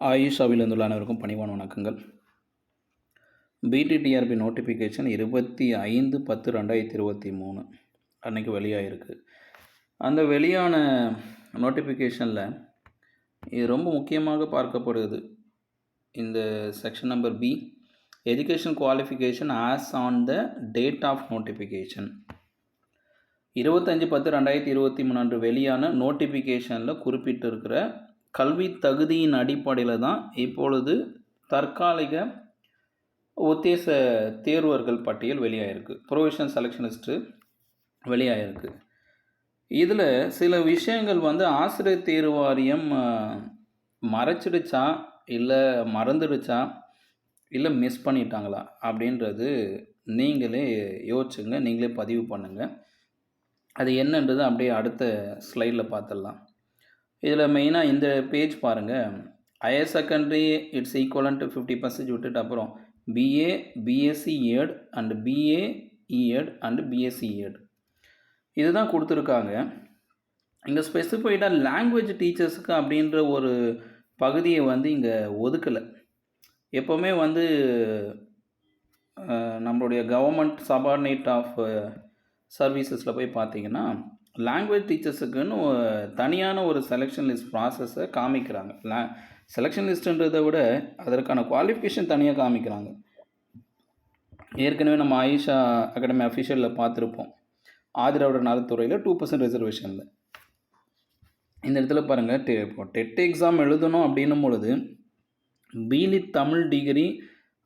ஆயுஷாவில் இருந்துள்ள அனைவருக்கும் பணிவான வணக்கங்கள் பிடிடிஆர்பி நோட்டிஃபிகேஷன் இருபத்தி ஐந்து பத்து ரெண்டாயிரத்தி இருபத்தி மூணு. அன்றைக்கி வெளியாகிருக்கு அந்த வெளியான நோட்டிஃபிகேஷனில் இது ரொம்ப முக்கியமாக பார்க்கப்படுது. இந்த section number B education qualification as on the date of notification இருபத்தஞ்சி பத்து ரெண்டாயிரத்தி இருபத்தி மூணு அன்று வெளியான நோட்டிஃபிகேஷனில் குறிப்பிட்டிருக்கிற கல்வி தகுதியின் அடிப்படையில் தான் இப்பொழுது தற்காலிக உத்தேச தேர்வர்கள் பட்டியல் வெளியாகிருக்கு ப்ரொவிஷன் செலெக்ஷனிஸ்ட்டு வெளியாகிருக்கு இதில் சில விஷயங்கள் வந்து ஆசிரியர் தேர்வு வாரியம் மறைச்சிடுச்சா? இல்லை மறந்துடுச்சா? இல்லை மிஸ் பண்ணிட்டாங்களா? அப்படின்றது நீங்களே யோசிச்சுங்க. நீங்களே பதிவு பண்ணுங்கள் அது என்னன்றது அப்படியே அடுத்த ஸ்லைடில் பார்த்துடலாம். இதில் மெயினாக இந்த பேஜ் பாருங்கள் higher secondary it's equivalent to fifty percentage விட்டுட்டு அப்புறம் BA BSc Ed and BA ED and BSc Ed இதுதான் கொடுத்துருக்காங்க. இங்கே ஸ்பெசிஃபைடாக லாங்குவேஜ் டீச்சர்ஸுக்கு அப்படின்ற ஒரு பகுதியை வந்து இங்கே ஒதுக்கலை. எப்போவுமே வந்து நம்மளுடைய கவர்மெண்ட் சபார்டினேட் ஆஃப் சர்வீசஸில் போய் பார்த்தீங்கன்னா லாங்குவேஜ் டீச்சர்ஸுக்குன்னு தனியான ஒரு செலெக்ஷன் லிஸ்ட் ப்ராசஸை காமிக்கிறாங்க. லா செலெக்ஷன் லிஸ்ட்டுன்றதை விட அதற்கான குவாலிஃபிகேஷன் தனியாக காமிக்கிறாங்க. ஏற்கனவே நம்ம ஆயிஷா அகாடமி அஃபிஷியலில் பார்த்துருப்போம். ஆதிராவிட நலத்துறையில் டூ பர்சன்ட் ரிசர்வேஷனில் இந்த இடத்துல பாருங்கள் டெ இப்போ டெட் எக்ஸாம் எழுதணும் அப்படின்னும் பொழுது பிலிட் தமிழ் டிகிரி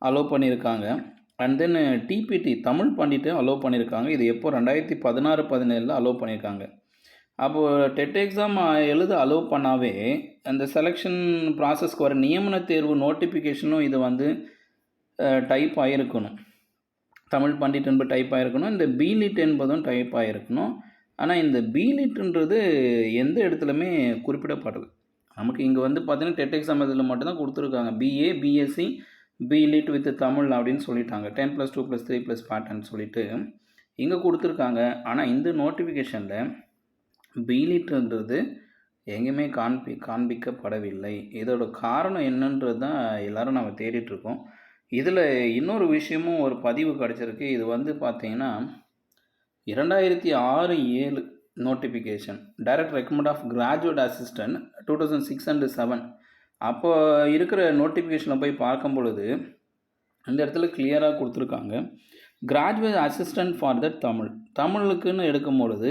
அலோவ் பண்ணியிருக்காங்க. அண்ட் தென் டிபிடி தமிழ் பண்ணிட்டு அலோவ் பண்ணியிருக்காங்க இது எப்போ? ரெண்டாயிரத்தி பதினாறு பதினேழில் அலோவ் பண்ணியிருக்காங்க அப்போது டெட் எக்ஸாம் எழுத அலோவ் பண்ணாவே அந்த செலெக்ஷன் ப்ராசஸ்க்கு வர நியமன தேர்வு நோட்டிஃபிகேஷனும் இது வந்து டைப் ஆகிருக்கணும் தமிழ் பண்டிட் என்பது டைப் ஆகிருக்கணும் இந்த பிலிட் என்பதும் டைப் ஆகிருக்கணும் ஆனால் இந்த பிலிட்ன்றது எந்த இடத்துலையுமே குறிப்பிடப்படுது நமக்கு இங்கே வந்து பார்த்திங்கன்னா டெட் எக்ஸாம் இதில் மட்டும்தான் கொடுத்துருக்காங்க. BA BSc BLit with Tamil அப்படின்னு சொல்லிட்டாங்க. Ten plus two plus three plus pattern சொல்லிட்டு இங்கே கொடுத்துருக்காங்க. ஆனால் இந்த நோட்டிஃபிகேஷனில் பிலிட்ன்றது எங்கேயுமே காண்பி காண்பிக்கப்படவில்லை. இதோட காரணம் என்னன்றது தான் எல்லோரும் நம்ம தேடிட்டுருக்கோம் இதில் இன்னொரு விஷயமும் ஒரு பதிவு கிடச்சிருக்கு. இது வந்து பார்த்தீங்கன்னா இரண்டாயிரத்தி ஆறு ஏழு notification direct recruitment of graduate assistant two thousand six and seven அப்போ இருக்கிற நோட்டிஃபிகேஷனை போய் பார்க்கும் பொழுது இந்த இடத்துல கிளியராக கொடுத்துருக்காங்க. Graduate assistant for the Tamil தமிழுக்குன்னு எடுக்கும் பொழுது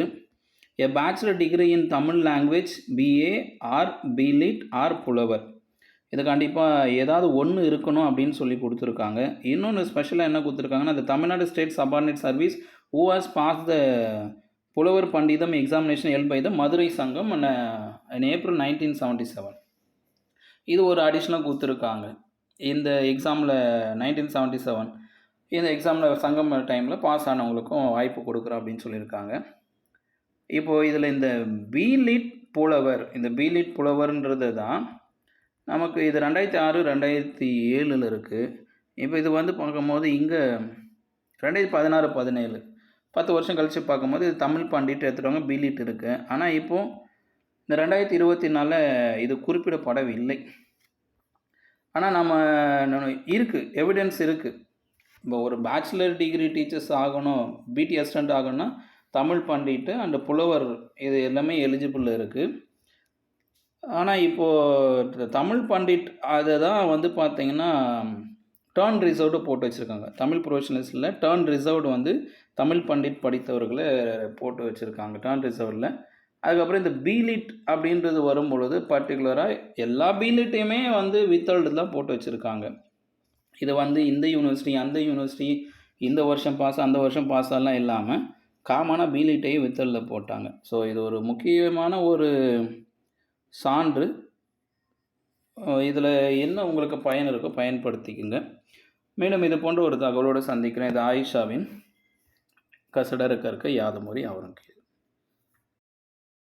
a bachelor degree in Tamil language BA or BLit or Pulavar இது கண்டிப்பாக ஏதாவது ஒன்று இருக்கணும் அப்படின்னு சொல்லி கொடுத்துருக்காங்க. இன்னொன்று ஸ்பெஷலாக என்ன கொடுத்துருக்காங்கன்னா அந்த Tamil Nadu state subordinate service who has pass the Pulavar Panditham examination held by the Madurai Sangam in April nineteen seventy seven இது ஒரு அடிஷ்னலாக கொடுத்துருக்காங்க. இந்த எக்ஸாமில் நைன்டீன் செவன்ட்டி செவன் இந்த எக்ஸாமில் சங்கம் டைமில் பாஸ் ஆனவங்களுக்கும் வாய்ப்பு கொடுக்குறோம் அப்படின்னு சொல்லியிருக்காங்க. இப்போது இதில் இந்த பிலிட் புலவர் இந்த பிலிட் புலவர்ன்றது தான் நமக்கு இது ரெண்டாயிரத்தி ஆறு ரெண்டாயிரத்தி ஏழில் இருக்குது இப்போ இது வந்து பார்க்கும்போது இங்கே ரெண்டாயிரத்தி பதினாறு பதினேழு பத்து வருஷம் கழித்து பார்க்கும்போது இது தமிழ் பாண்டிட்டு எடுத்துகிட்டு வாங்க பிலிட் இருக்குது ஆனால் இப்போது இந்த ரெண்டாயிரத்தி இருபத்தி நாலில் இது குறிப்பிடப்படவில்லை. ஆனால் நம்ம இருக்குது எவிடன்ஸ் இருக்குது இப்போ ஒரு பேச்சுலர் டிகிரி டீச்சர்ஸ் ஆகணும் பிடி அசிஸ்டண்ட் ஆகணும்னா தமிழ் பண்டிட்டு அண்டு புலவர் இது எல்லாமே எலிஜிபிள் இருக்குது ஆனால் இப்போது தமிழ் பண்டிட் அதை தான் வந்து பார்த்திங்கன்னா டேர்ன் ரிசர்வ்டு போட்டு வச்சுருக்காங்க. தமிழ் ப்ரொஃபஷனல்ஸில் டேர்ன் ரிசர்வ்டு வந்து தமிழ் பண்டிட் படித்தவர்களை போட்டு வச்சுருக்காங்க டேர்ன் ரிசர்வ்டில் அதுக்கப்புறம் இந்த பீலிட் அப்படின்றது வரும் பொழுது பர்டிகுலராக எல்லா பீலிட்டையுமே வந்து வித்தல்டு தான் போட்டு வச்சுருக்காங்க. இது வந்து இந்த யூனிவர்சிட்டி அந்த யூனிவர்சிட்டி இந்த வருஷம் பாஸ் அந்த வருஷம் பாஸ் எல்லாம் இல்லாமல் காமனாக பீலிட்டையும் வித்தலில் போட்டாங்க. ஸோ இது ஒரு முக்கியமான ஒரு சான்று. இதில் என்ன உங்களுக்கு பயன் இருக்கோ பயன்படுத்திக்கங்க. மேலும் இது போன்ற ஒரு தகவலோடு சந்திக்கிறேன். இது ஆயிஷாவின் கசடர இருக்க யாதமொழி அவரும்